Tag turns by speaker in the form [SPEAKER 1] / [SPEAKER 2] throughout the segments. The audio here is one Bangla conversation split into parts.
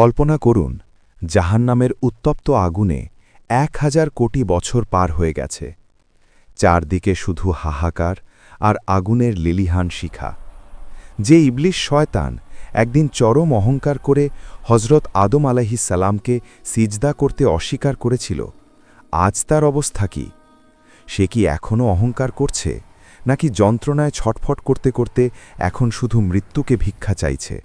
[SPEAKER 1] কল্পনা করুন, জাহান্নামের উত্তপ্ত আগুনে এক হাজার কোটি বছর পার হয়ে গেছে। চারদিকে শুধু হাহাকার আর আগুনের লিলিহান শিখা। যে ইবলিশ শয়তান একদিন চরম অহংকার করে হজরত আদম আলাহিসাল্লামকে সিজদা করতে অস্বীকার করেছিল, আজ তার অবস্থা কি? সে কি এখনও অহংকার করছে, নাকি যন্ত্রণায় ছটফট করতে করতে এখন শুধু মৃত্যুকে ভিক্ষা চাইছে?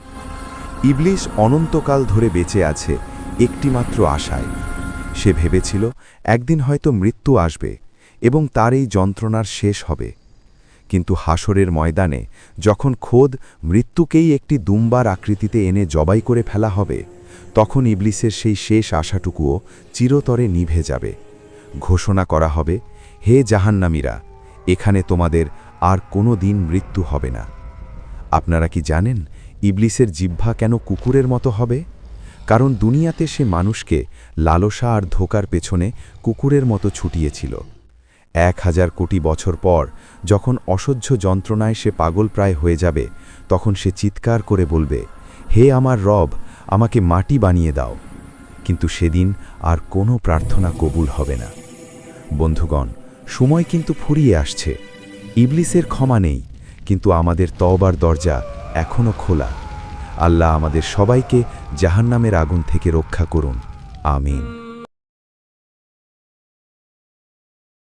[SPEAKER 1] ইবলিশ অনন্তকাল ধরে বেঁচে আছে একটিমাত্র আশায়। সে ভেবেছিল, একদিন হয়তো মৃত্যু আসবে এবং তার এই যন্ত্রণার শেষ হবে। কিন্তু হাসরের ময়দানে যখন খোদ মৃত্যুকেই একটি দুম্বার আকৃতিতে এনে জবাই করে ফেলা হবে, তখন ইবলিসের সেই শেষ আশাটুকুও চিরতরে নিভে যাবে। ঘোষণা করা হবে, হে জাহান্নামীরা, এখানে তোমাদের আর কোনো দিন মৃত্যু হবে না। আপনারা কি জানেন ইবলিসের জিহ্বা কেন কুকুরের মতো হবে? কারণ দুনিয়াতে সে মানুষকে লালসা আর ধোকার পেছনে কুকুরের মতো ছুটিয়েছিল। এক হাজার কোটি বছর পর, যখন অসহ্য যন্ত্রণায় সে পাগল প্রায় হয়ে যাবে, তখন সে চিৎকার করে বলবে, হে আমার রব, আমাকে মাটি বানিয়ে দাও। কিন্তু সেদিন আর কোনো প্রার্থনা কবুল হবে না। বন্ধুগণ, সময় কিন্তু ফুরিয়ে আসছে। ইবলিসের ক্ষমা নেই, কিন্তু আমাদের তওবার দরজা এখনও খোলা। আল্লাহ আমাদের সবাইকে জাহান্নামের আগুন থেকে রক্ষা করুন। আমিন।